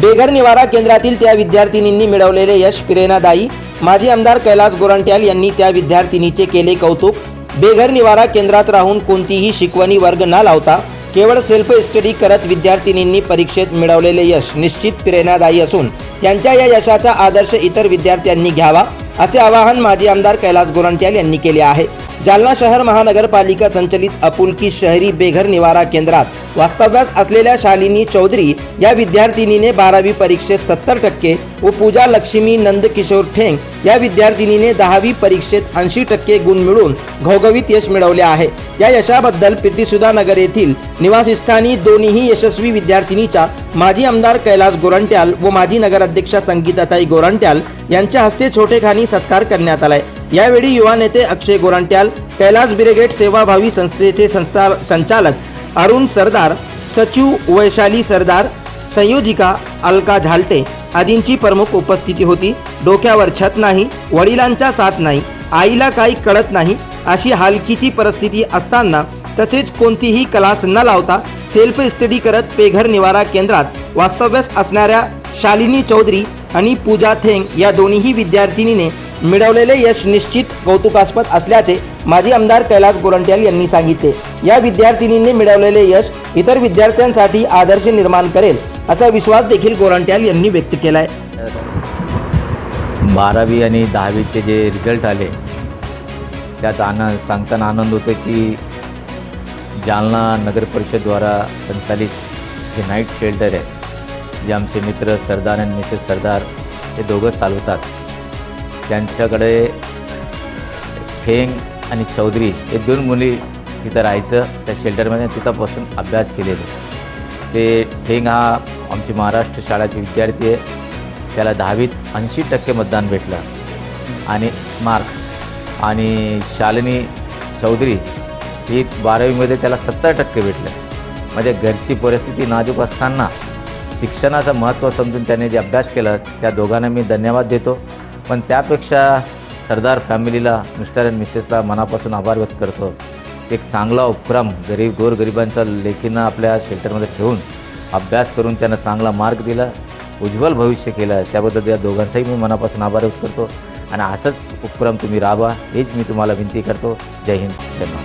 बेघर निवारा केंद्रातील त्या विद्यार्थिनींनी मिळवलेले यश प्रेरणादायी. माजी आमदार कैलास गोरंट्याल यांनी त्या विद्यार्थिनीचे केले कौतुक. बेघर निवारा केंद्रात राहून कोणतीही शिकवणी वर्ग न लावता केवळ सेल्फ स्टडी करत विद्यार्थिनींनी परीक्षेत मिळवलेले यश निश्चित प्रेरणादायी असून त्यांच्या या यशाचा आदर्श इतर विद्यार्थ्यांनी घ्यावा असे आवाहन माजी आमदार कैलास गोरंट्याल यांनी केले आहे. जालना शहर महानगरपालिका संचलित अपुलकी शहरी बेघर निवारा केंद्रात वास्तव्यास असलेल्या शालिनी चौधरी या विद्यार्थिनीने बारावी परीक्षेत सत्तर टक्के व पूजा लक्ष्मी नंदकिशोर ठेंग या विद्यार्थिनीने दहावी परीक्षेत ऐंशी टक्के गुण मिळवून घवघवीत यश मिळवले आहे. या यशाबद्दल प्रीतीसुधा नगर येथील निवासस्थानी दोन्ही यशस्वी विद्यार्थिनीचा माजी आमदार कैलास गोरंट्याल व माजी नगराध्यक्षा संगीताताई गोरंट्याल यांच्या हस्ते छोटेखानी सत्कार करण्यात आलाय. यावेळी युवा नेते अक्षय गोरंट्याल कैलास ब्रिगेड सेवाभावी संस्थेचे संस्था संचालक अरुण सरदार सचिव वैशाली सरदार संयोजिका अलका झालटे आदींची प्रमुख उपस्थिती होती. डोक्यावर छत नाही वडिलांचा साथ नाही आईला काही कळत नाही अशी हालकीची परिस्थिती असताना तसेच कोणतीही क्लास न लावता सेल्फ स्टडी करत पेघर निवारा केंद्रात वास्तव्यास असणाऱ्या शालिनी चौधरी आणि पूजा थेंग या दोन्हीही विद्यार्थिनीने मिळवलेले यश निश्चित कौतुकास्पद असल्याचे माजी आमदार कैलास गोरंट्याल यांनी सांगितले. या विद्यार्थिनींनी मिळवलेले यश इतर विद्यार्थ्यांसाठी आदर्श निर्माण करेल असा विश्वास देखील गोरंट्याल यांनी व्यक्त केला आहे बारावी आणि दहावीचे जे रिझल्ट आले त्यात आनंद सांगताना आनंद होतो की जालना नगर परिषदद्वारा संचालित जे नाईट शेल्टर आहे. जे आमचे मित्र सरदार आणि मिसेस सरदार हे दोघं चालवतात. त्यांच्याकडे ठेंग आणि चौधरी हे दोन मुली तिथं राहायचं त्या शेल्टरमध्ये तिथंपासून अभ्यास केलेले. ते ठेंग हा आमची महाराष्ट्र शाळेचे विद्यार्थी आहे. त्याला दहावीत ऐंशी टक्के मतदान भेटलं. आणि मार्क आणि शालिनी चौधरी ही बारावीमध्ये त्याला सत्तर टक्के भेटलं. म्हणजे घरची परिस्थिती नाजूक असताना शिक्षणाचं महत्त्व समजून त्याने जे अभ्यास केला त्या दोघांना मी धन्यवाद देतो. पण त्यापेक्षा सरदार फॅमिलीला मिस्टर अँड मिसेसला मनापासून आभार व्यक्त करतो. एक चांगला उपक्रम गरीब गोरगरिबांचा लेखीनं आपल्या शेल्टरमध्ये ठेवून अभ्यास करून त्यांना चांगला मार्ग दिला उज्ज्वल भविष्य केलं त्याबद्दल या दोघांचाही मी मनापासून आभार व्यक्त करतो. आणि असंच उपक्रम तुम्ही राबवा हेच मी तुम्हाला विनंती करतो. जय हिंद धन्यवाद